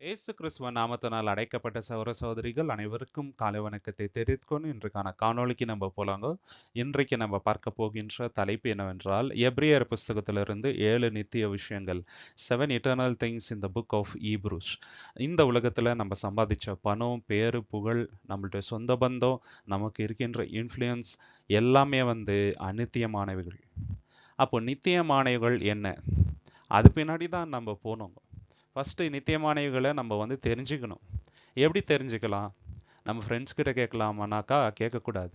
இயேசு கிறிஸ்துவ நாமத்தினால் அடைக்கப்பட்ட சௌர சகோதரிகள் அனைவருக்கும் காலை வணக்கத்தை தெரிவித்துக்கொண்டு இன்றைக்கான காணொளிக்கு நம்ம போலாங்க. இன்றைக்கு நம்ம பார்க்க போகின்ற தலைப்பு என்னவென்றால் எப்ரியர் புஸ்தகத்திலிருந்து ஏழு நித்திய விஷயங்கள் seven eternal things in the book of Hebrews இந்த உலகத்தில் நம்ம சம்பாதிச்ச பணம் பேரு புகழ் நம்மளுடைய சொந்த பந்தம் நமக்கு இருக்கின்ற இன்ஃப்ளூயன்ஸ் எல்லாமே வந்து அநித்தியமானவைகள். அப்போ நித்தியமானவைகள் என்ன? அது பின்னாடி தான் நம்ம போனோங்க. ஃபஸ்ட்டு நித்தியமானவைகளை நம்ம வந்து தெரிஞ்சுக்கணும். எப்படி தெரிஞ்சுக்கலாம்? நம்ம ஃப்ரெண்ட்ஸ் கிட்ட கேட்கலாமானாக்கா கேட்கக்கூடாது.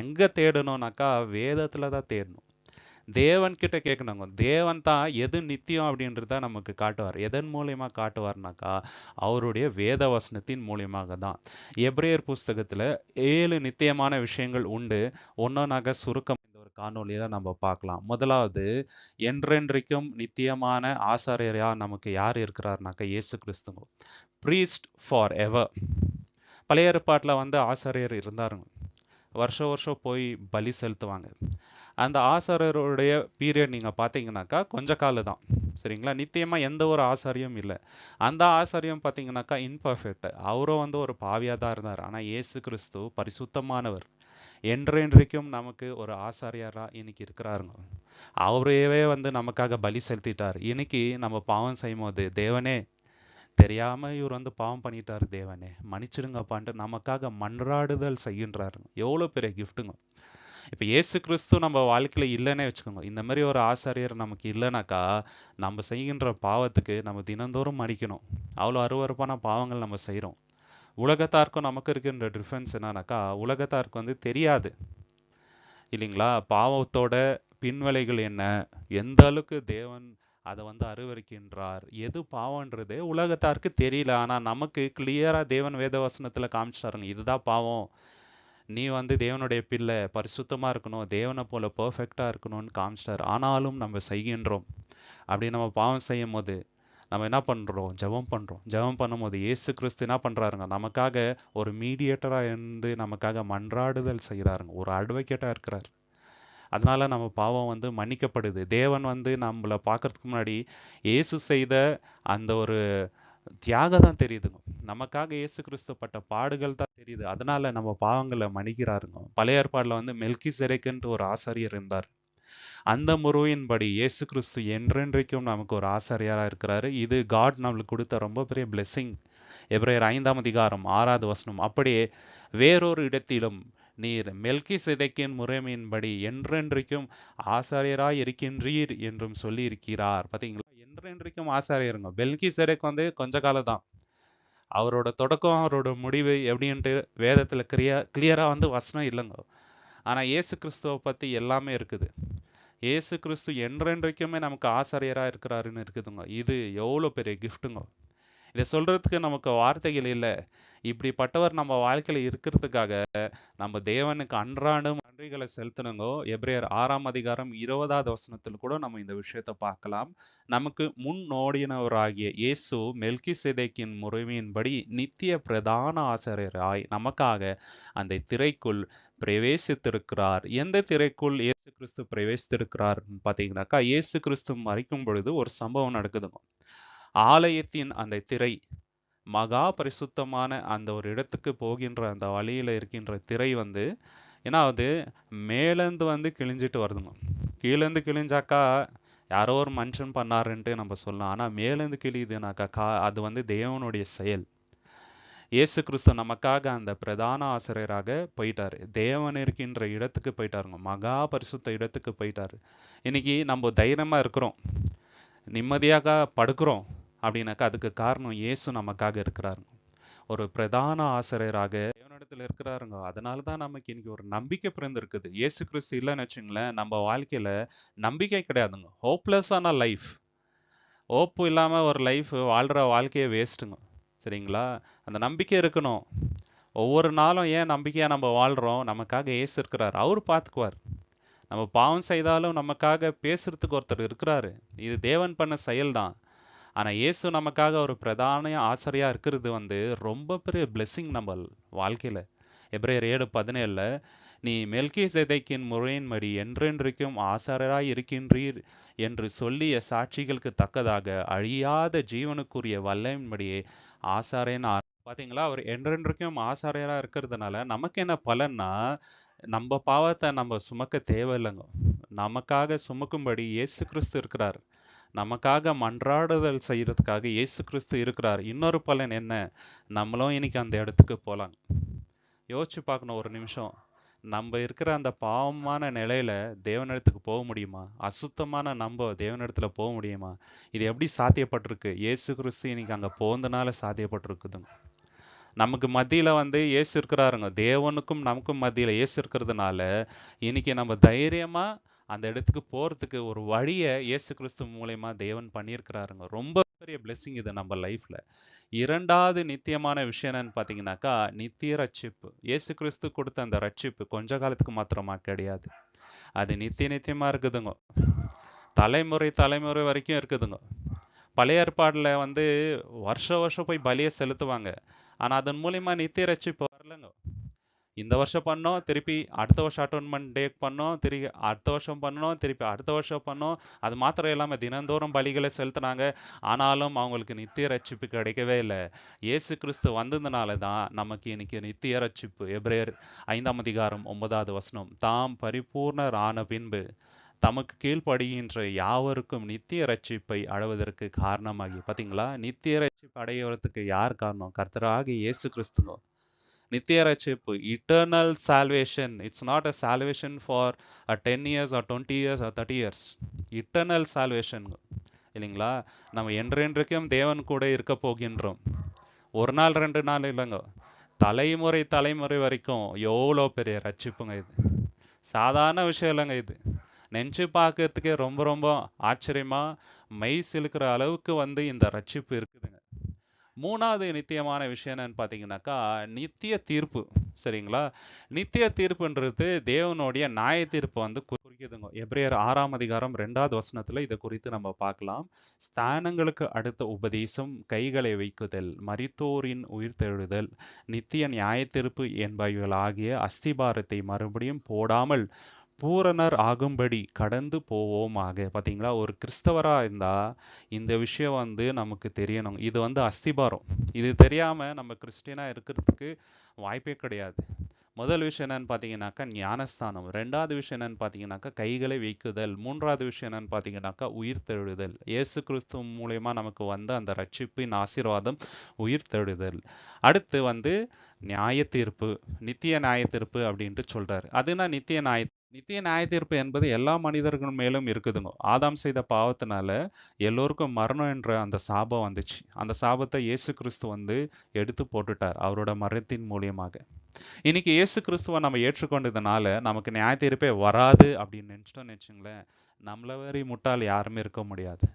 எங்கே தேடணும்னாக்கா வேதத்தில் தான் தேடணும். தேவன்கிட்ட கேட்கணுங்க. தேவன் தான் எது நித்தியம் அப்படின்றத நமக்கு காட்டுவார். எதன் மூலியமாக காட்டுவார்னாக்கா அவருடைய வேத வசனத்தின் மூலியமாக தான். எப்ரேயர் புஸ்தகத்தில் ஏழு நித்தியமான விஷயங்கள் உண்டு. ஒன்றொன்னாக சுருக்கம் ஒரு நம்ம பார்க்கலாம். முதலாவது என்றென்றைக்கும் நித்தியமான ஆசாரியராக நமக்கு யார் இருக்கிறார்னாக்கா இயேசு கிறிஸ்துவ ப்ரீஸ்ட் ஃபார் எவர் பழைய ஏற்பாட்டில் வந்து ஆசாரியர் இருந்தாருங்க. வருஷம் வருஷம் போய் பலி செலுத்துவாங்க. அந்த ஆசாரியருடைய பீரியட் நீங்கள் பார்த்தீங்கன்னாக்கா கொஞ்ச காலம் தான். சரிங்களா? நித்தியமாக எந்த ஒரு ஆசாரியும் இல்லை. அந்த ஆசாரியம் பார்த்தீங்கன்னாக்கா இன்பர்ஃபெக்ட் அவரும் வந்து ஒரு பாவியாக தான் இருந்தார். ஆனால் இயேசு கிறிஸ்து பரிசுத்தமானவர். என்றென்றைக்கும் நமக்கு ஒரு ஆசாரியாராக இன்னைக்கு இருக்கிறாருங்க. அவரையவே வந்து நமக்காக பலி செலுத்திட்டார். இன்னைக்கு நம்ம பாவம் செய்யும் போது தேவனே தெரியாம இவர் வந்து பாவம் பண்ணிட்டார் தேவனே. மன்னிச்சிடுங்கப்பான்ட்டு நமக்காக மன்றாடுதல் செய்கின்றாருங்க. எவ்வளோ பெரிய கிஃப்ட்டுங்க இப்போ இயேசு கிறிஸ்து நம்ம வாழ்க்கையில் இல்லைன்னே வச்சுக்கோங்க. இந்த மாதிரி ஒரு ஆசாரியர் நமக்கு இல்லைனாக்கா நம்ம செய்கின்ற பாவத்துக்கு நம்ம தினந்தோறும் மடிக்கணும் அவ்வளோ அருவறுப்பான பாவங்கள் நம்ம செய்கிறோம் உலகத்தாருக்கும் நமக்கு இருக்கின்ற டிஃப்ரென்ஸ் என்னன்னாக்கா உலகத்தாருக்கு வந்து தெரியாது. இல்லைங்களா? பாவத்தோட பின்விளைகள் என்ன? எந்த அளவுக்கு தேவன் அதை வந்து அருவருக்கின்றார்? எது பாவன்றதே உலகத்தாருக்கு தெரியல. ஆனால் நமக்கு கிளியராக தேவன் வேதவசனத்துல காமிச்சிட்டாருங்க. இதுதான் பாவம். நீ வந்து தேவனுடைய பிள்ளை பரிசுத்தமாக இருக்கணும் தேவனை போல பர்ஃபெக்டாக இருக்கணும்னு காமிச்சிட்டார். ஆனாலும் நம்ம செய்கின்றோம். அப்படி நம்ம பாவம் செய்யும் போது நம்ம என்ன பண்ணுறோம் ஜெபம் பண்ணுறோம் ஜெபம் பண்ணும்போது இயேசு கிறிஸ்து என்ன பண்ணுறாருங்க நமக்காக ஒரு மீடியேட்டராக இருந்து நமக்காக மன்றாடுதல் செய்கிறாருங்க ஒரு அட்வொகேட்டாக இருக்கிறார். அதனால நம்ம பாவம் வந்து மன்னிக்கப்படுது. தேவன் வந்து நம்மளை பார்க்கறதுக்கு முன்னாடி இயேசு செய்த அந்த ஒரு தியாகம் தான் தெரியுதுங்க. நமக்காக இயேசு கிறிஸ்து பட்ட பாடுகள் தான் தெரியுது. அதனால நம்ம பாவங்களை மன்னிக்கிறாருங்க. பழைய ஏற்பாடில் வந்து மெல்கி செரேக்குன்ட்டு ஒரு ஆசிரியர் இருந்தார். அந்த முறையின்படி இயேசு கிறிஸ்து என்றென்றைக்கும் நமக்கு ஒரு ஆசாரியாரா இருக்கிறாரு. இது காட் நம்மளுக்கு கொடுத்த ரொம்ப பெரிய பிளெஸ்ஸிங் எப்ரையர் ஐந்தாம் அதிகாரம் ஆறாவது வசனம். அப்படியே வேறொரு இடத்திலும் நீர் மெல்கி சிதைக்கின் முறைமையின்படி என்றென்றைக்கும் ஆசாரியராய் இருக்கின்றீர் என்றும் சொல்லி இருக்கிறார் பார்த்தீங்களா என்றென்றைக்கும் ஆசாரியருங்க. மெல்கி சிதைக்கு வந்து கொஞ்ச காலம் தான். அவரோட தொடக்கம் அவரோட முடிவு எப்படின்ட்டு வேதத்தில் கிளியா கிளியரா வந்து வசனம் இல்லைங்க. ஆனா இயேசு கிறிஸ்துவை பத்தி எல்லாமே இருக்குது. இயேசு கிறிஸ்து என்றென்றைக்குமே நமக்கு ஆசிரியராக இருக்கிறாருன்னு இருக்குதுங்க. இது எவ்வளோ பெரிய கிஃப்ட்டுங்க இதை சொல்கிறதுக்கு நமக்கு வார்த்தைகள் இல்லை. இப்படிப்பட்டவர் நம்ம வாழ்க்கையில் இருக்கிறதுக்காக நம்ம தேவனுக்கு அன்றாடும் நன்றிகளை செலுத்தணுங்கோ. எப்ரேயர் ஆறாம் அதிகாரம் இருபதாவது வசனத்தில் கூட நம்ம இந்த விஷயத்தை பார்க்கலாம். நமக்கு முன்னோடினவராகிய இயேசு மெல்கி சிதைக்கின் முறைமையின்படி நித்திய பிரதான ஆசிரியராய் நமக்காக அந்த திரைக்குள் பிரவேசித்திருக்கிறார். எந்த திரைக்குள் கிறிஸ்து பிரவேசித்திருக்கிறார் பார்த்தீங்கன்னாக்கா இயேசு கிறிஸ்து மறைக்கும் பொழுது ஒரு சம்பவம் நடக்குதுங்க. ஆலயத்தின் அந்த திரை மகா பரிசுத்தமான அந்த ஒரு இடத்துக்கு போகின்ற அந்த வழியில் இருக்கின்ற திரை வந்து ஏன்னா அது மேலேருந்து வந்து கிழிஞ்சிட்டு வருதுங்க. கீழேருந்து கிழிஞ்சாக்கா யாரோ ஒரு மனுஷன் பண்ணாருன்ட்டு நம்ம சொல்லலாம். ஆனால் மேலேருந்து கிழியுதுனாக்கா கா அது வந்து தேவனுடைய செயல். இயேசு கிறிஸ்து நமக்காக அந்த பிரதான ஆசிரியராக போயிட்டார். தேவன் இருக்கின்ற இடத்துக்கு போயிட்டாருங்க. மகா பரிசுத்த இடத்துக்கு போயிட்டாரு. இன்னைக்கு நம்ம தைரியமாக இருக்கிறோம். நிம்மதியாக படுக்கிறோம் அப்படின்னாக்கா அதுக்கு காரணம் இயேசு நமக்காக இருக்கிறாருங்க. ஒரு பிரதான ஆசிரியராக தேவனிடத்தில் இருக்கிறாருங்க. அதனால தான் நமக்கு இன்னைக்கு ஒரு நம்பிக்கை பிறந்திருக்குது. இயேசு கிறிஸ்து இல்லைன்னு வச்சுங்களேன் நம்ம வாழ்க்கையில் நம்பிக்கை கிடையாதுங்க. ஹோப்லெஸ்ஸான லைஃப் ஹோப்பு இல்லாமல் ஒரு லைஃப் வாழ்கிற வாழ்க்கையே வேஸ்ட்டுங்க சரிங்களா? அந்த நம்பிக்கை இருக்கணும். ஒவ்வொரு நாளும் ஏன் நம்பிக்கையா நம்ம வாழ்றோம்? நமக்காக இயேசு இருக்கிறார். அவர் பார்த்துக்குவார் நம்ம பாவம் செய்தாலும் நமக்காக பேசுறதுக்கு ஒருத்தர் இருக்கிறாரு. இது தேவன் பண்ண செயல்தான். ஆனா இயேசு நமக்காக ஒரு பிரதான ஆசிரியா இருக்கிறது வந்து ரொம்ப பெரிய பிளெஸ்ஸிங் நம்ம வாழ்க்கையில. எப்ரேயர் ஏழு பதினேழுல நீ மெல்கி சேதைக்கின் முறையின்படி என்றென்றைக்கும் ஆசாரராய் இருக்கின்றீர் என்று சொல்லிய சாட்சிகளுக்கு தக்கதாக அழியாத ஜீவனுக்குரிய வல்லமையின்படியே ஆசாரேன்னு பார்த்தீங்களா பாத்தீங்களா? அவர் என்றென்றைக்கும் ஆசாரியராக இருக்கிறதுனால நமக்கு என்ன பலன்னா நம்ம பாவத்தை நம்ம சுமக்க தேவையில்லைங்க. நமக்காக சுமக்கும்படி இயேசு கிறிஸ்து இருக்கிறார். நமக்காக மன்றாடுதல் செய்யறதுக்காக இயேசு கிறிஸ்து இருக்கிறார். இன்னொரு பலன் என்ன? நம்மளும் இன்னைக்கு அந்த இடத்துக்கு போலாம் யோசிச்சு பார்க்கணும் ஒரு நிமிஷம். நம்ம இருக்கிற அந்த பாவமான நிலையில தேவனிடத்துக்கு போக முடியுமா? அசுத்தமான நம்ம தேவனிடத்துல போக முடியுமா? இது எப்படி சாத்தியப்பட்டிருக்கு? இயேசு கிறிஸ்து இன்னைக்கு அங்க போனதுனால சாத்தியப்பட்டிருக்குதுங்க. நமக்கு மத்தியில வந்து இயேசு இருக்கிறாருங்க. தேவனுக்கும் நமக்கும் மத்தியில இயேசு இருக்கிறதுனால இன்னைக்கு நம்ம தைரியமா அந்த இடத்துக்கு போறதுக்கு ஒரு வழியை இயேசு கிறிஸ்து மூலியமா தேவன் பண்ணியிருக்கிறாருங்க. ரொம்ப பெரிய பிளெஸ்ஸிங் இது நம்ம லைஃப்ல இரண்டாவது நித்தியமான விஷயம் என்னன்னு பாத்தீங்கன்னாக்கா நித்திய ரட்சிப்பு. இயேசு கிறிஸ்து கொடுத்த அந்த ரட்சிப்பு கொஞ்ச காலத்துக்கு மாத்திரமா கிடையாது. அது நித்திய நித்தியமா இருக்குதுங்க. தலைமுறை தலைமுறை வரைக்கும் இருக்குதுங்க. பழைய ஏற்பாடுல வந்து வருஷ வருஷம் போய் பலியை செலுத்துவாங்க. ஆனா அதன் மூலியமா நித்திய ரட்சிப்பு வரலங்க. இந்த வருஷம் பண்ணோம் திருப்பி அடுத்த வருஷம் அட்டோன்மெண்ட் டே பண்ணோம் திருப்பி அடுத்த வருஷம் பண்ணோம் திருப்பி அடுத்த வருஷம் பண்ணோம். அது மாத்திரம் இல்லாமல் தினந்தோறும் பலிகளை செலுத்தினாங்க. ஆனாலும் அவங்களுக்கு நித்திய ரட்சிப்பு கிடைக்கவே இல்லை. இயேசு கிறிஸ்து வந்ததுனால தான் நமக்கு இன்னைக்கு நித்திய ரட்சிப்பு. எப்ரேயர் ஐந்தாம் அதிகாரம் ஒன்பதாவது வசனம். தாம் பரிபூர்ணர் ஆன பின்பு தமக்கு கீழ்ப்படுகின்ற யாவருக்கும் நித்திய ரட்சிப்பை அடைவதற்கு காரணமாகி பார்த்தீங்களா நித்திய ரட்சிப்பு அடையறதுக்கு யார் காரணம்? கர்த்தராகி இயேசு கிறிஸ்துங்க நித்திய ரட்சிப்பு eternal salvation it's not a salvation for a ten years or twenty years or thirty years eternal salvation இல்லைங்களா? நம்ம என்றென்றைக்கும் தேவன் கூட இருக்க போகின்றோம். ஒரு நாள் ரெண்டு நாள் இல்லைங்க. தலைமுறை தலைமுறை வரைக்கும் எவ்வளோ பெரிய ரட்சிப்புங்க இது. சாதாரண விஷயம் இல்லைங்க இது. நெஞ்சு பார்க்கறதுக்கே ரொம்ப ரொம்ப ஆச்சரியமாக மெய் சிலுக்கிற அளவுக்கு வந்து இந்த ரட்சிப்பு இருக்குதுங்க. மூணாவது நித்தியமான விஷயம் என்னன்னு பார்த்தீங்கன்னாக்கா நித்திய தீர்ப்பு. சரிங்களா? நித்திய தீர்ப்புன்றது தேவனுடைய நியாய தீர்ப்பு வந்து குறிக்கிதுங்க. குறிக்குதுங்க ஆறாம் அதிகாரம் ரெண்டாவது வசனத்துல இதை குறித்து நம்ம பார்க்கலாம். ஸ்தானங்களுக்கு அடுத்த உபதேசம் கைகளை வைக்குதல் மரித்தோரின் உயிர்த்தெழுதல் நித்திய நியாய தீர்ப்பு என்பவைகளாகிய அஸ்திபாரத்தை மறுபடியும் போடாமல் பூரணர் ஆகும்படி கடந்து போவோமாக. பாத்தீங்களா? ஒரு கிறிஸ்தவரா இருந்தா இந்த விஷயம் வந்து நமக்கு தெரியணும். இது வந்து அஸ்திபாரம். இது தெரியாம நம்ம கிறிஸ்டினாக இருக்கிறதுக்கு வாய்ப்பே கிடையாது. முதல் விஷயம் என்னன்னு பார்த்தீங்கன்னாக்கா ஞானஸ்தானம். ரெண்டாவது விஷயம் என்னன்னு பார்த்தீங்கன்னாக்கா கைகளை வைக்குதல். மூன்றாவது விஷயம் என்னன்னு பார்த்தீங்கன்னாக்கா உயிர் தெழுதல் இயேசு கிறிஸ்து மூலயமா நமக்கு வந்த அந்த ரட்சிப்பின் ஆசீர்வாதம் உயிர் தெழுதல் அடுத்து வந்து நியாய தீர்ப்பு நித்திய நியாய தீர்ப்பு அப்படின்ட்டு சொல்றாரு. அதுனா நித்திய நியாய நித்திய நியாய தீர்ப்பு என்பது எல்லா மனிதர்கள் மேலும் இருக்குதுங்க. ஆதாம் செய்த பாவத்தினால எல்லோருக்கும் மரணம் என்ற அந்த சாபம் வந்துச்சு. அந்த சாபத்தை இயேசு கிறிஸ்து வந்து எடுத்து போட்டுட்டார் அவரோட மரணத்தின் மூலியமாக. இன்னைக்கு இயேசு கிறிஸ்துவை நம்ம ஏற்றுக்கொண்டதுனால நமக்கு நியாய தீர்ப்பே வராது அப்படின்னு நினச்சிட்டோம்னு வச்சுங்களேன். நம்மள வரி முட்டால் யாருமே இருக்க முடியாது.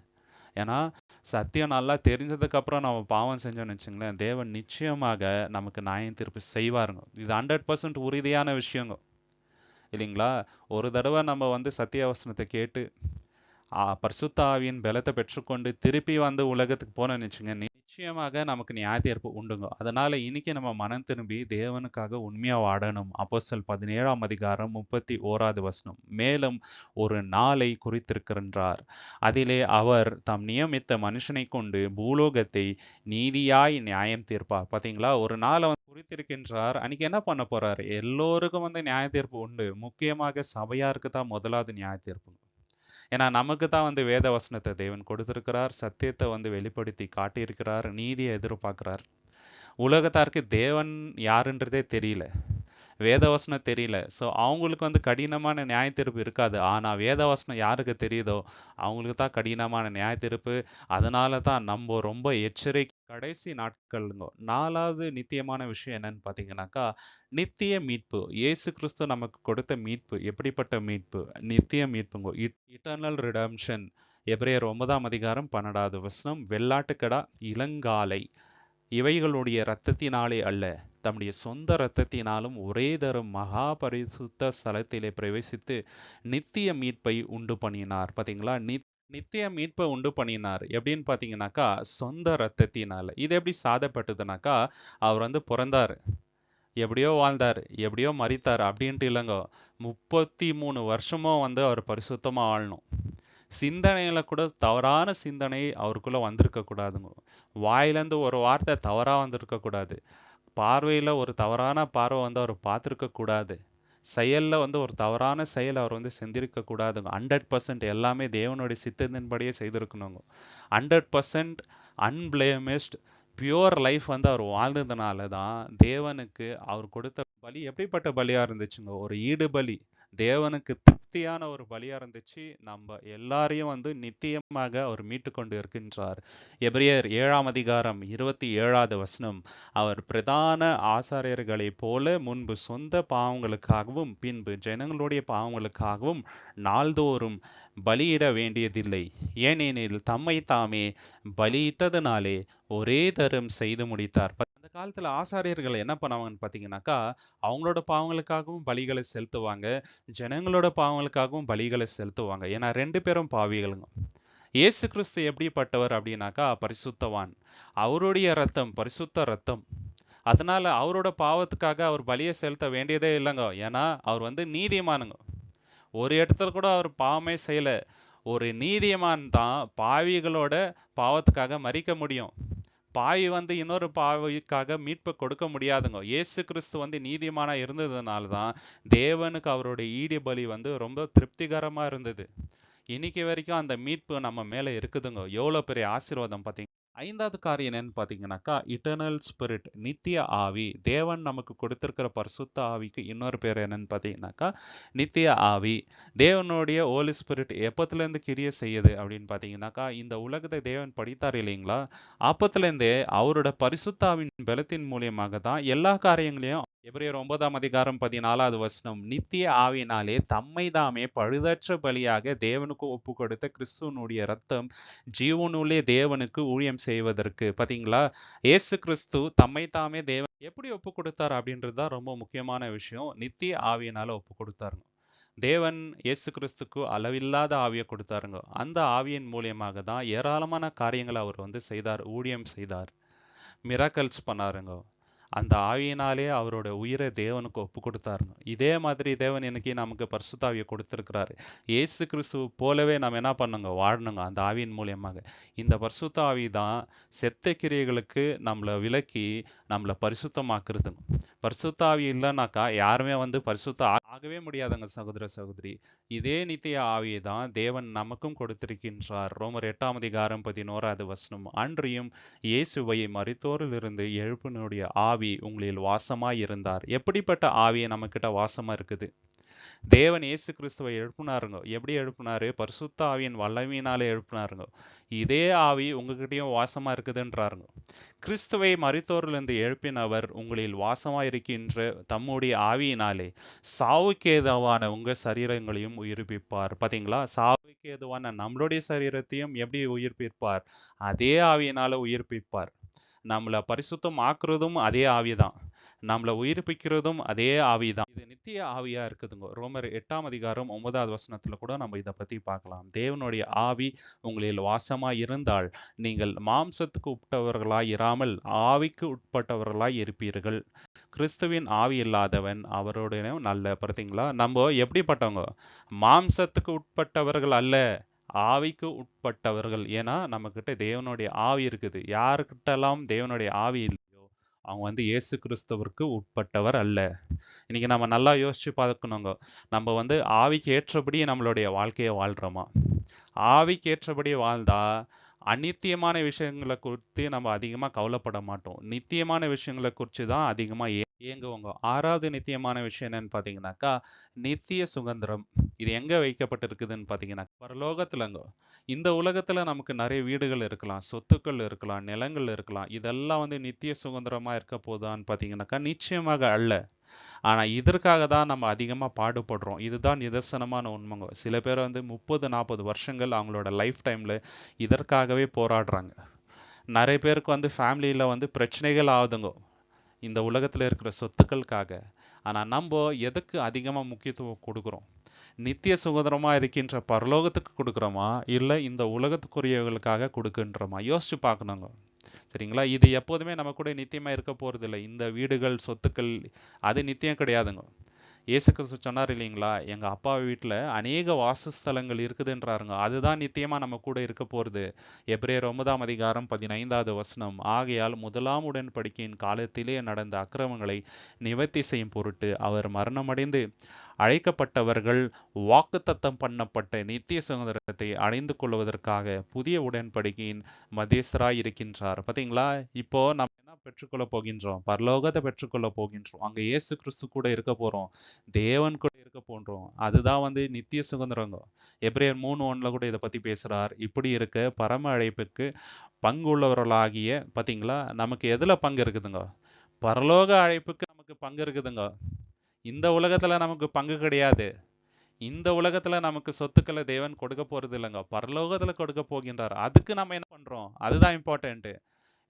ஏன்னா சத்தியம் நல்லா தெரிஞ்சதுக்கப்புறம் நம்ம பாவம் செஞ்சோம்னு வச்சுங்களேன் தேவன் நிச்சயமாக நமக்கு நியாய தீர்ப்பு செய்வாருங்க. இது ஹண்ட்ரட் பர்சன்ட் உறுதியான விஷயங்க. இல்லைங்களா? ஒரு தடவை நம்ம வந்து சத்தியாவசனத்தை கேட்டு ஆ, பலத்தை பெற்றுக்கொண்டு திருப்பி வந்து உலகத்துக்கு போனோம்னு வச்சுங்க நிச்சயமாக நமக்கு நியாய தீர்ப்பு உண்டுங்க. அதனால இன்னைக்கு நம்ம மனம் திரும்பி தேவனுக்காக உண்மையா வாடணும். அப்போசல் பதினேழாம் அதிகாரம் முப்பத்தி ஓராவது வசனம். மேலும் ஒரு நாளை குறித்திருக்கின்றார். அதிலே அவர் தாம் நியமித்த மனுஷனை கொண்டு பூலோகத்தை நீதியாய் நியாயம் தீர்ப்பார். பாத்தீங்களா? ஒரு நாளை வந்து குறித்திருக்கின்றார். அன்னைக்கு என்ன பண்ண போறாரு? எல்லோருக்கும் வந்து நியாய தீர்ப்பு உண்டு. முக்கியமாக சபையாருக்கு தான் முதலாவது நியாய தீர்ப்பு ஏன்னா நமக்கு தான் வந்து வேத வசனத்தை தேவன் கொடுத்திருக்கிறார். சத்தியத்தை வந்து வெளிப்படுத்தி காட்டியிருக்கிறார். நீதியை எதிர்பார்க்கிறார். உலகத்தாருக்கு தேவன் யாருன்றதே தெரியல. வேதவசனம் தெரியல. ஸோ அவங்களுக்கு வந்து கடினமான நியாய தீர்ப்பு இருக்காது ஆனால் வேதவசனம் யாருக்கு தெரியுதோ அவங்களுக்கு தான் கடினமான நியாய தீர்ப்பு அதனால தான் நம்ம ரொம்ப எச்சரிக்கை கடைசி நாட்கள்ங்க நாலாவது நித்தியமான விஷயம் என்னன்னு பார்த்தீங்கன்னாக்கா நித்திய மீட்பு. இயேசு கிறிஸ்து நமக்கு கொடுத்த மீட்பு. எப்படிப்பட்ட மீட்பு? நித்திய மீட்புங்க. இட்டர்னல் ரிடம்ஷன் எப்ரேயர் ஒன்பதாம் அதிகாரம் பன்னெண்டாவது வசனம் வெள்ளாட்டுக்கடா இளங்காலை. இவைகளுடைய இரத்தத்தினாலே அல்ல தம்முடைய சொந்த இரத்தத்தினாலும் ஒரே தரும் மகா பரிசுத்த ஸ்தலத்திலே பிரவேசித்து நித்திய மீட்பை உண்டு பண்ணினார். பாத்தீங்களா? நித் நித்திய மீட்பை உண்டு பண்ணினார். எப்படின்னு பார்த்தீங்கன்னாக்கா சொந்த ரத்தத்தினால் இது எப்படி சாதப்பட்டதுனாக்கா அவர் வந்து பிறந்தார். எப்படியோ வாழ்ந்தார். எப்படியோ மறித்தார் அப்படின்ட்டு இல்லைங்க. முப்பத்தி மூணு வருஷமும் வந்து அவர் பரிசுத்தமா வாழணும் சிந்தனையில கூட தவறான சிந்தனை அவருக்குள்ள வந்திருக்க கூடாதுங்க. வாயிலேருந்து ஒரு வார்த்தை தவறாக வந்திருக்கக்கூடாது கூடாது. ஒரு தவறான பார்வை வந்து அவர் பார்த்துருக்கக்கூடாது செயல்ல வந்து ஒரு தவறான செயல் அவர் வந்து செஞ்சிருக்க கூடாதுங்க ஹண்ட்ரட் பர்சன்ட் எல்லாமே தேவனுடைய சித்தத்தின்படியே செய்திருக்கணுங்க. Hundred percent unblemished pure life வந்து அவர் வாழ்ந்ததுனால தான் தேவனுக்கு அவர் கொடுத்த பலி எப்படிப்பட்ட பலியாக இருந்துச்சுங்க? ஒரு ஈடு பலி. தேவனுக்கு திருப்தியான ஒரு பலியாக இருந்துச்சு. நம்ம எல்லாரையும் வந்து நித்தியமாக அவர் மீட்டு கொண்டு இருக்கின்றார். எபிரியர் ஏழாம் அதிகாரம் இருபத்தி ஏழாவது வசனம். அவர் பிரதான ஆசாரியர்களைப் போல முன்பு சொந்த பாவங்களுக்காகவும் பின்பு ஜனங்களுடைய பாவங்களுக்காகவும் நாள்தோறும் பலியிட வேண்டியதில்லை. ஏனெனில் தம்மை தாமே பலியிட்டதனாலே ஒரே தரம் செய்து முடித்தார். காலத்துல ஆசாரியர்கள் என்ன பண்ணுவாங்கன்னு பாத்தீங்கன்னாக்கா அவங்களோட பாவங்களுக்காகவும் பலிகளை செலுத்துவாங்க. ஜனங்களோட பாவங்களுக்காகவும் பலிகளை செலுத்துவாங்க. ஏன்னா ரெண்டு பேரும் பாவிகளுங்க. இயேசு கிறிஸ்து எப்படிப்பட்டவர் அப்படின்னாக்கா பரிசுத்தவான். அவருடைய ரத்தம் பரிசுத்த ரத்தம். அதனால அவரோட பாவத்துக்காக அவர் பலியை செலுத்த வேண்டியதே இல்லைங்க. ஏன்னா அவர் வந்து நீதிமானுங்க. ஒரு இடத்துல கூட அவர் பாவமே செய்யல. ஒரு நீதியமான் தான் பாவிகளோட பாவத்துக்காக மறிக்க முடியும். பாவி வந்து இன்னொரு பாவிக்காக மீட்பு கொடுக்க முடியாதுங்க. இயேசு கிறிஸ்து வந்து நீதிமானாக இருந்ததுனால தான் தேவனுக்கு அவருடைய ஈடு பலி வந்து ரொம்ப திருப்திகரமாக இருந்தது. இன்னைக்கு வரைக்கும் அந்த மீட்பு நம்ம மேலே இருக்குதுங்க. எவ்வளோ பெரிய ஆசீர்வாதம் பார்த்தீங்க ஐந்தாவது காரியம் என்னன்னு பார்த்தீங்கன்னாக்கா இட்டர்னல் ஸ்பிரிட் நித்திய ஆவி. தேவன் நமக்கு கொடுத்துருக்கிற பரிசுத்த ஆவிக்கு இன்னொரு பேர் என்னன்னு பார்த்தீங்கன்னாக்கா நித்திய ஆவி. தேவனுடைய ஓலி ஸ்பிரிட் எப்பத்துலேருந்து கிரிய செய்யுது அப்படின்னு பார்த்தீங்கன்னாக்கா இந்த உலகத்தை தேவன் படித்தார் இல்லைங்களா? அப்பத்துலேருந்தே அவரோட பரிசுத்தாவின் பலத்தின் மூலியமாக தான் எல்லா காரியங்களையும் எபிரேயர் ஒன்பதாம் அதிகாரம் பதினாலாவது வசனம் நித்திய ஆவினாலே தம்மை தாமே பழுதற்ற பலியாக தேவனுக்கு ஒப்பு கொடுத்த கிறிஸ்துவனுடைய ரத்தம் ஜீவனுள்ளே தேவனுக்கு ஊழியம் செய்வதற்கு. பார்த்தீங்களா ஏசு கிறிஸ்து தம்மை தாமே தேவன் எப்படி ஒப்பு கொடுத்தார் அப்படின்றது தான் ரொம்ப முக்கியமான விஷயம். நித்திய ஆவியினால ஒப்பு கொடுத்தாருங்க தேவன் இயேசு கிறிஸ்துக்கு அளவில்லாத ஆவியை கொடுத்தாருங்க. அந்த ஆவியின் மூலியமாக தான் ஏராளமான காரியங்களை அவர் வந்து செய்தார் ஊழியம் செய்தார் மிராக்கல்ஸ் பண்ணாருங்க. அந்த ஆவியினாலே அவரோட உயிரை தேவனுக்கு ஒப்பு கொடுத்தாருங்க இதே மாதிரி தேவன் இன்னைக்கு நமக்கு பரிசுத்தாவியை கொடுத்துருக்கிறாரு. இயேசு கிறிஸ்து போலவே நம்ம என்ன பண்ணுங்க? வாழணுங்க. அந்த ஆவியின் மூலியமாக. இந்த பரிசுத்த ஆவி தான் செத்த கிரியைகளுக்கு நம்மளை விலக்கி நம்மளை பரிசுத்தமாக்குறதுங்க. பரிசுத்த ஆவி இல்லைனாக்கா யாருமே வந்து பரிசுத்த ஆகவே முடியாதுங்க சகோதர சகோதரி. இதே நித்திய ஆவியை தான் தேவன் நமக்கும் கொடுத்திருக்கின்றார். ரோமர் எட்டாம் அதிகாரம் பதினோராது வசனம். அன்றியும் இயேசுவை மரித்தோரிலிருந்து எழுப்பினுடைய ஆவி ஆவி உங்களில் வாசமாய் இருந்தார். எப்படிப்பட்ட ஆவியை நம்மக்கிட்ட வாசமாக இருக்குது? தேவன் இயேசு கிறிஸ்துவை எழுப்புனாருங்க? எப்படி எழுப்புனாரு? பரிசுத்த ஆவியின் வல்லமையினாலே எழுப்புனாருங்க? இதே ஆவி உங்ககிட்டயும் வாசமா இருக்குதுன்றாருங்க? கிறிஸ்துவை மறித்தோரிலிருந்து எழுப்பினவர் உங்களில் வாசமா இருக்கின்ற தம்முடைய ஆவியினாலே சாவுக்கேதுவான உங்க சரீரங்களையும் உயிர்ப்பிப்பார். பாத்தீங்களா? சாவுக்கேதுவான நம்மளுடைய சரீரத்தையும் எப்படி உயிர்ப்பிப்பார்? அதே ஆவியினால உயிர்ப்பிப்பார். நம்மளை பரிசுத்தம் ஆக்குறதும் அதே ஆவிதான். நம்மளை உயிர்ப்பிக்கிறதும் அதே ஆவிதான். இது நித்திய ஆவியா இருக்குதுங்க. ரோமர் எட்டாம் அதிகாரம் ஒன்பதாவது வசனத்துல கூட நம்ம இதை பத்தி பார்க்கலாம். தேவனுடைய ஆவி உங்களில் வாசமா இருந்தால் நீங்கள் மாம்சத்துக்கு உட்பட்டவர்களாய் இராமல் ஆவிக்கு உட்பட்டவர்களாய் இருப்பீர்கள். கிறிஸ்துவின் ஆவி இல்லாதவன் அவருடைய நல்ல பார்த்தீங்களா நம்ம எப்படிப்பட்டவங்க? மாம்சத்துக்கு உட்பட்டவர்கள் அல்ல. ஆவிக்கு உட்பட்டவர்கள். ஏன்னா நம்ம கிட்ட தேவனுடைய ஆவி இருக்குது. யாருக்கிட்டெல்லாம் தேவனுடைய ஆவி இல்லையோ அவங்க வந்து இயேசு கிறிஸ்தவருக்கு உட்பட்டவர் அல்ல. இன்னைக்கு நம்ம நல்லா யோசிச்சு பார்க்கணுங்க. நம்ம வந்து ஆவிக்கு ஏற்றபடி நம்மளுடைய வாழ்க்கையை வாழ்கிறோமா ஆவிக்கு ஏற்றபடி வாழ்ந்தா அநித்தியமான விஷயங்களை குறித்து நம்ம அதிகமாக கவலைப்பட மாட்டோம். நித்தியமான விஷயங்களை குறித்து தான் அதிகமாக இயங்குவாங்க ஆறாவது நித்தியமான விஷயம் என்னன்னு பார்த்தீங்கன்னாக்கா நித்திய சுதந்திரம். இது எங்கே வைக்கப்பட்டிருக்குதுன்னு பார்த்தீங்கன்னா பரலோகத்துலங்க. இந்த உலகத்தில் நமக்கு நிறைய வீடுகள் இருக்கலாம் சொத்துக்கள் இருக்கலாம் நிலங்கள் இருக்கலாம். இதெல்லாம் வந்து நித்திய சுதந்திரமாக இருக்க போதான்னு பார்த்தீங்கன்னாக்கா நிச்சயமாக அல்ல. ஆனா இதற்காக தான் நம்ம அதிகமா பாடுபடுறோம். இதுதான் நிதர்சனமான உண்மைங்க. சில பேர் வந்து முப்பது நாற்பது வருஷங்கள் அவங்களோட லைஃப் டைம்ல இதற்காகவே போராடுறாங்க. நிறைய பேருக்கு வந்து ஃபேமிலியில வந்து பிரச்சனைகள் ஆகுதுங்க. இந்த உலகத்துல இருக்கிற சொத்துக்களுக்காக ஆனா நம்ம எதுக்கு அதிகமா முக்கியத்துவம் கொடுக்குறோம்? நித்திய சுதந்திரமா இருக்கின்ற பரலோகத்துக்கு கொடுக்குறோமா? இல்ல இந்த உலகத்துக்குரியவர்களுக்காக கொடுக்கின்றோமா? யோசிச்சு பார்க்கணுங்க. சரிங்களா இது எப்போதுமே நம்ம கூட நித்தியமாக இருக்க போகிறதில்ல இந்த வீடுகள் சொத்துக்கள் அது நித்தியம் கிடையாதுங்க. இயேசு கிறிஸ்து சொன்னார் இல்லைங்களா? எங்க அப்பா வீட்டில் அநேக வாசஸ்தலங்கள் இருக்குதுன்றாருங்க. அதுதான் நித்தியமாக நம்ம கூட இருக்க போறது. எப்ரே ஒன்பதாம் அதிகாரம் பதினைந்தாவது வசனம். ஆகையால் முதலாம் உடன்படிக்கையின் காலத்திலே நடந்த அக்கிரமங்களை நிவர்த்தி செய்யும் பொருட்டு அவர் மரணமடைந்து அழைக்கப்பட்டவர்கள் வாக்குத்தத்தம் பண்ணப்பட்ட நித்திய சுதந்திரத்தை அடைந்து கொள்வதற்காக புதிய உடன்படிக்கையின் மத்தியஸ்தராய் இருக்கின்றார். பாத்தீங்களா? இப்போ நம்ம என்ன பெற்றுக்கொள்ள போகின்றோம்? பரலோகத்தை பெற்றுக்கொள்ள போகின்றோம். அங்க இயேசு கிறிஸ்து கூட இருக்க போறோம். தேவன் கூட இருக்க போன்றோம். அதுதான் வந்து நித்திய சுதந்திரங்க எப்ரேயர் மூணு ஒன்ல கூட இதை பத்தி பேசுறார். இப்படி இருக்க பரம அழைப்புக்கு பங்கு உள்ளவர்களாகிய பாத்தீங்களா? நமக்கு எதுல பங்கு இருக்குதுங்க? பரலோக அழைப்புக்கு நமக்கு பங்கு இருக்குதுங்க. இந்த உலகத்துல நமக்கு பங்கு கிடையாது. இந்த உலகத்துல நமக்கு சொத்துக்களை தேவன் கொடுக்க போறது இல்லைங்க. பரலோகத்துல கொடுக்க போகின்றார். அதுக்கு நம்ம என்ன பண்றோம்? அதுதான் இம்பார்ட்டன்ட்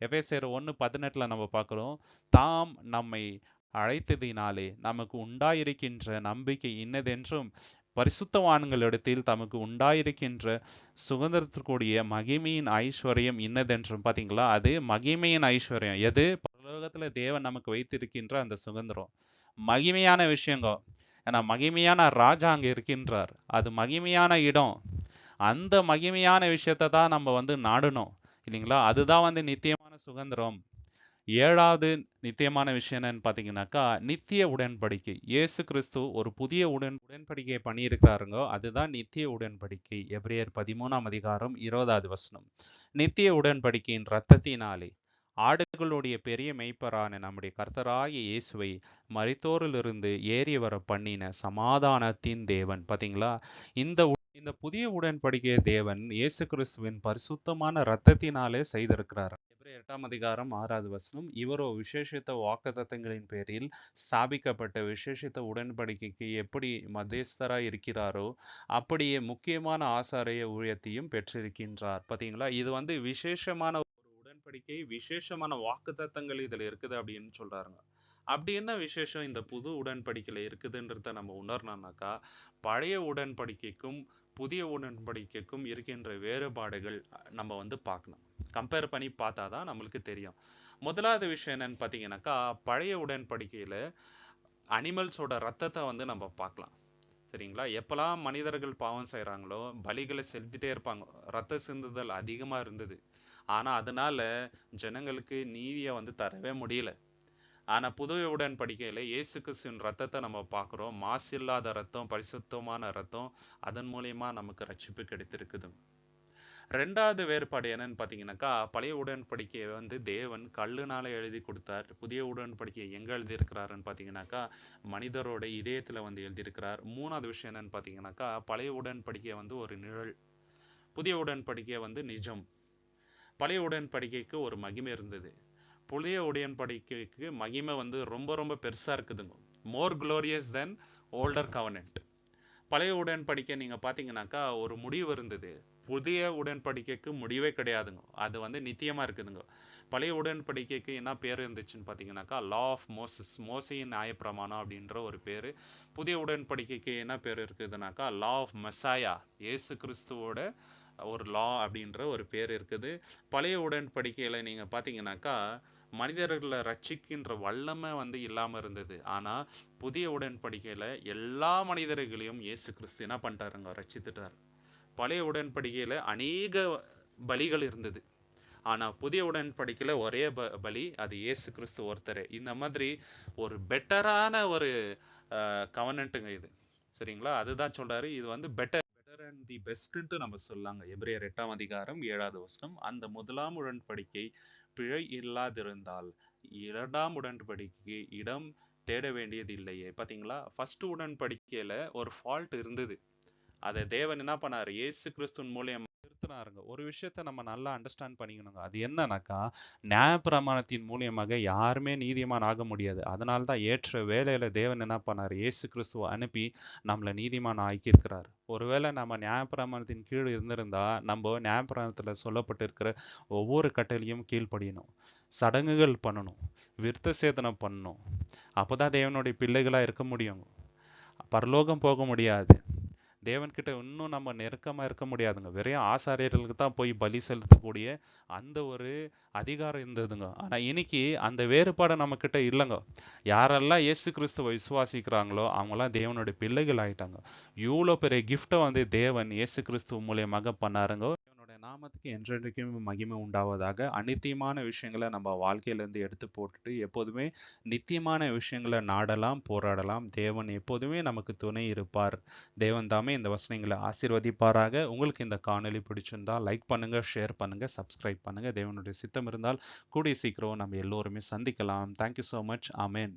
எபேசியர் ஒன்று பதினெட்டுல நம்ம பார்க்குறோம். தாம் நம்மை அழைத்ததினாலே நமக்கு உண்டாயிருக்கின்ற நம்பிக்கை இன்னதென்றும் பரிசுத்தவான்களிடத்தில் தமக்கு உண்டாயிருக்கின்ற சுதந்திரத்திற்குரிய மகிமையின் ஐஸ்வர்யம் இன்னதென்றும். பாத்தீங்களா? அது மகிமையின் ஐஸ்வர்யம். எது? பரலோகத்துல தேவன் நமக்கு வைத்திருக்கின்ற அந்த சுதந்திரம். மகிமையான விஷயங்க. ஏன்னா மகிமையான ராஜா அங்கே இருக்கின்றார். அது மகிமையான இடம். அந்த மகிமையான விஷயத்தை தான் நம்ம வந்து நாடணும். இல்லைங்களா? அதுதான் வந்து நித்தியமான சுதந்திரம். ஏழாவது நித்தியமான விஷயம் என்னன்னு பார்த்தீங்கன்னாக்கா நித்திய உடன்படிக்கை. இயேசு கிறிஸ்து ஒரு புதிய உடன் உடன்படிக்கையை பண்ணியிருக்காருங்க. அதுதான் நித்திய உடன்படிக்கை. எப்ரியர் பதிமூணாம் அதிகாரம் இருபதாவது வசனம். நித்திய உடன்படிக்கையின் இரத்தத்தினாலே. ஆடுகளுடைய பெரிய மெய்ப்பரான நம்முடைய கர்த்தராய இயேசுவை மரித்தோரிலிருந்து ஏறி வர பண்ணின சமாதானத்தின் தேவன். பாத்தீங்களா? இந்த இந்த புதிய உடன்படிக்கை தேவன் இயேசு கிறிஸ்துவின் பரிசுத்தமான இரத்தத்தினாலே செய்திருக்கிறார். எட்டாம் அதிகாரம் ஆறாவது வசனம் இவரோ விசேஷித்த வாக்குத்தத்தங்களின் பேரில் ஸ்தாபிக்கப்பட்ட விசேஷித்த உடன்படிக்கைக்கு எப்படி மத்தியஸ்தராய் இருக்கிறாரோ அப்படியே முக்கியமான ஆசாரிய ஊழியத்தையும் பெற்றிருக்கின்றார். பாத்தீங்களா? இது வந்து விசேஷமான ஒரு உடன்படிக்கை விசேஷமான வாக்குத்தத்தங்கள் இதில் இருக்குது அப்படின்னு சொல்கிறாருங்க அப்படி என்ன விசேஷம்? இந்த புது உடன்படிக்கையில் இருக்குதுன்றத நம்ம உணரணும்னாக்கா பழைய உடன்படிக்கைக்கும் புதிய உடன்படிக்கைக்கும் இருக்கின்ற வேறுபாடுகள் நம்ம வந்து பார்க்கணும். கம்பேர் பண்ணி பார்த்தா தான் நம்மளுக்கு தெரியும். முதலாவது விஷயம் என்னன்னு பார்த்தீங்கன்னாக்கா பழைய உடன்படிக்கையில் அனிமல்ஸோட ரத்தத்தை வந்து நம்ம பார்க்கலாம். சரிங்களா? எப்பெல்லாம் மனிதர்கள் பாவம் செய்கிறாங்களோ பலிகளை செலுத்திட்டே இருப்பாங்க. ரத்த சிந்துதல் அதிகமாக இருந்தது. ஆனால் அதனால ஜனங்களுக்கு நீதியை வந்து தரவே முடியல. ஆனால் புது உடன்படிக்கையில் இயேசு கிறிஸ்துவின் ரத்தத்தை நம்ம பார்க்குறோம். மாசு இல்லாத ரத்தம் பரிசுத்தமான ரத்தம் அதன் மூலயமா நமக்கு ரட்சிப்பு கிடைத்திருக்குது. ரெண்டாவது வேறுபாடு என்னன்னு பார்த்தீங்கன்னாக்கா பழைய உடன்படிக்கையை வந்து தேவன் கல்லுனால எழுதி கொடுத்தார். புதிய உடன்படிக்கையை எங்கே எழுதியிருக்கிறாருன்னு பார்த்தீங்கன்னாக்கா மனிதரோட இதயத்தில் வந்து எழுதியிருக்கிறார். மூணாவது விஷயம் என்னன்னு பார்த்தீங்கன்னாக்கா பழைய உடன்படிக்கை வந்து ஒரு நிழல். புதிய உடன்படிக்கை வந்து நிஜம். பழைய உடன்படிக்கைக்கு ஒரு மகிமை இருந்தது. புதிய உடன்படிக்கைக்கு மகிமை வந்து ரொம்ப ரொம்ப பெருசாக இருக்குதுங்க. More glorious than older covenant. பழைய உடன்படிக்கை நீங்கள் பார்த்தீங்கனாக்கா ஒரு முடிவு இருந்தது. புதிய உடன்படிக்கைக்கு முடிவே கிடையாதுங்க. அது வந்து நித்தியமாக இருக்குதுங்க. பழைய உடன்படிக்கைக்கு என்ன பேர் இருந்துச்சுன்னு பார்த்தீங்கன்னாக்கா லா ஆஃப் மோசஸ் மோசையின் நியாயப்பிரமாணம் அப்படின்ற ஒரு பேர். புதிய உடன்படிக்கைக்கு என்ன பேர் இருக்குதுனாக்கா லா ஆஃப் மெசாயா ஏசு கிறிஸ்துவோட ஒரு லா அப்படின்ற ஒரு பேர் இருக்குது. பழைய உடன்படிக்கையில் நீங்கள் பார்த்தீங்கன்னாக்கா மனிதர்களை ரட்சிக்கின்ற வல்லமை வந்து இல்லாமல் இருந்தது. ஆனால் புதிய உடன்படிக்கையில் எல்லா மனிதர்களையும் இயேசு கிறிஸ்து என்ன பண்ணிட்டாருங்க? ரட்சித்துட்டார். பழைய உடன்படிக்கையில் அநேக பலிகள் இருந்தது. ஆனால் புதிய உடன்படிக்கையில் ஒரே ப- பலி அது ஏசு கிறிஸ்து ஒருத்தர். இந்த மாதிரி ஒரு பெட்டரான ஒரு கவனன்ட்டுங்க இது. சரிங்களா? அதுதான் சொல்றாரு. இது வந்து பெட்டர் பெட்டர் அண்ட் தி பெஸ்ட்ன்ட்டு நம்ம சொல்லாங்க. எபிரேயர் எட்டாம் அதிகாரம் ஏழாவது வசனம். அந்த முதலாம் உடன்படிக்கை பிழை இல்லாதிருந்தால் இரண்டாம் உடன்படிக்கை இடம் தேட வேண்டியது இல்லையே பார்த்தீங்களா ஃபர்ஸ்ட் உடன்படிக்கையில் ஒரு ஃபால்ட் இருந்தது. அதை தேவன் என்ன பண்ணார்? இயேசு கிறிஸ்துவின் மூலியம் திருத்தினாருங்க ஒரு விஷயத்த நம்ம நல்லா அண்டர்ஸ்டாண்ட் பண்ணிக்கணுங்க. அது என்னன்னாக்கா நியாயப்பிரமாணத்தின் மூலியமாக யாருமே நீதிமான் ஆக முடியாது. அதனால தான் ஏற்ற வேலையில தேவன் என்ன பண்ணாரு? இயேசு கிறிஸ்துவை அனுப்பி நம்மளை நீதிமான் ஆக்கியிருக்கிறார். ஒருவேளை நம்ம நியாயப்பிரமாணத்தின் கீழ் இருந்திருந்தா நம்ம நியாயப்பிரமாணத்துல சொல்லப்பட்டிருக்கிற ஒவ்வொரு கட்டளையும் கீழ்ப்படியணும். சடங்குகள் பண்ணணும். விருத்த சேதனம் பண்ணணும். அப்பதான் தேவனுடைய பிள்ளைகளா இருக்க முடியும். பரலோகம் போக முடியாது. தேவன்கிட்ட இன்னும் நம்ம நெருக்கமாக இருக்க முடியாதுங்க. வெறும் ஆசாரியர்களுக்கு தான் போய் பலி செலுத்தக்கூடிய அந்த ஒரு அதிகாரம் இருந்ததுங்க. ஆனால் இன்னைக்கு அந்த வேறுபாடு நம்மக்கிட்ட இல்லைங்க. யாரெல்லாம் இயேசு கிறிஸ்துவை விசுவாசிக்கிறாங்களோ அவங்களாம் தேவனுடைய பிள்ளைகள் ஆயிட்டாங்க. இவ்வளோ பெரிய கிஃப்ட்டை வந்து தேவன் இயேசு கிறிஸ்துவ மூலியமாக பண்ணாருங்க. நாமத்துக்கு என்றென்றைக்கும் மகிமை உண்டாவதாக அநித்தியமான விஷயங்களை நம்ம வாழ்க்கையில இருந்து எடுத்து போட்டுட்டு எப்போதுமே நித்தியமான விஷயங்களை நாடலாம் போராடலாம். தேவன் எப்போதுமே நமக்கு துணை இருப்பார். தேவன் தாமே இந்த வசனங்களை ஆசீர்வதிப்பாராக. உங்களுக்கு இந்த காணொளி பிடிச்சிருந்தா லைக் பண்ணுங்க ஷேர் பண்ணுங்க சப்ஸ்கிரைப் பண்ணுங்க. தேவனுடைய சித்தம் இருந்தால் கூடிய சீக்கிரம் நம்ம எல்லோருமே சந்திக்கலாம். தேங்க்யூ ஸோ மச் ஆமேன்